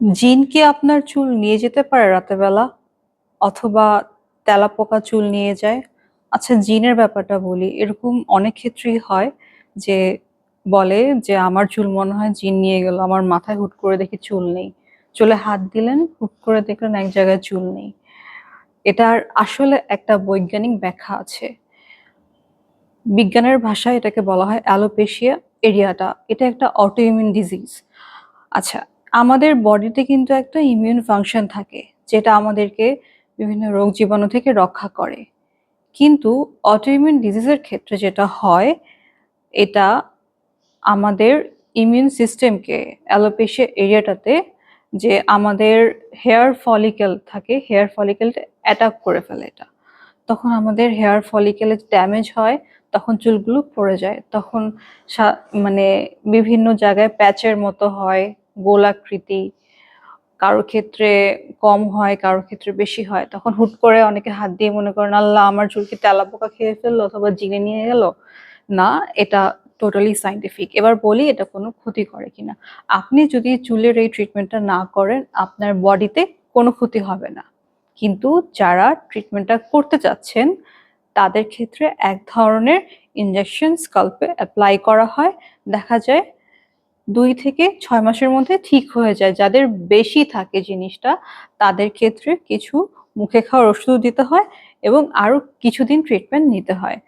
জিন কি আপনার চুল নিয়ে যেতে পারে রাতের বেলা? অথবা তেলাপোকা চুল নিয়ে যায়? আচ্ছা জিনের ব্যাপারটা বলি। এরকম অনেক ক্ষেত্রেই হয় যে বলে যে, "আমার চুল মনে হয় জিন নিয়ে গেল। আমার মাথায় হুট করে দেখি চুল নেই।" চুলে হাত দিলেন, হুট করে দেখলেন এক জায়গায় চুল নেই। এটার আসলে একটা বৈজ্ঞানিক ব্যাখ্যা আছে। বিজ্ঞানের ভাষায় এটাকে বলা হয় অ্যালোপেশিয়া এরিয়াটা। এটা একটা অটোইমিউন ডিজিজ। আচ্ছা, আমাদের বডিতে কিন্তু একটা ইমিউন ফাংশন থাকে, যেটা আমাদেরকে বিভিন্ন রোগ জীবাণু থেকে রক্ষা করে। কিন্তু অটোইমিউন ডিজিজের ক্ষেত্রে যেটা হয়, এটা আমাদের ইমিউন সিস্টেমকে অ্যালোপেশিয়া এরিয়াটাতে যে আমাদের হেয়ার ফলিকেল থাকে, হেয়ার ফলিকেলটা অ্যাটাক করে ফেলে এটা। তখন আমাদের হেয়ার ফলিকেলে ড্যামেজ হয়, তখন চুলগুলো পড়ে যায়। তখন মানে বিভিন্ন জায়গায় প্যাচের মতো হয়, গোলাকৃতি। কারও ক্ষেত্রে কম হয়, কারও ক্ষেত্রে বেশি হয়। তখন হুট করে অনেকে হাত দিয়ে মনে করেন, "আল্লাহ আমার চুল কি তেলাপোকা খেয়ে ফেলল অথবা জিনে নিয়ে গেল?" না, এটা টোটালি সায়েন্টিফিক। এবার বলি এটা কোনো ক্ষতি করে কিনা। আপনি যদি চুলের এই ট্রিটমেন্টটা না করেন, আপনার বডিতে কোনো ক্ষতি হবে না। কিন্তু যারা ট্রিটমেন্টটা করতে চাচ্ছেন, তাদের ক্ষেত্রে এক ধরনের ইনজেকশন স্কাল্পে অ্যাপ্লাই করা হয়। দেখা যায় ২ থেকে ছয় মাসের মধ্যে ঠিক হয়ে যায়। যাদের বেশি থাকে জিনিসটা, তাদের ক্ষেত্রে কিছু মুখে খাওয়ার ওষুধ দিতে হয় এবং আরও কিছুদিন ট্রিটমেন্ট নিতে হয়।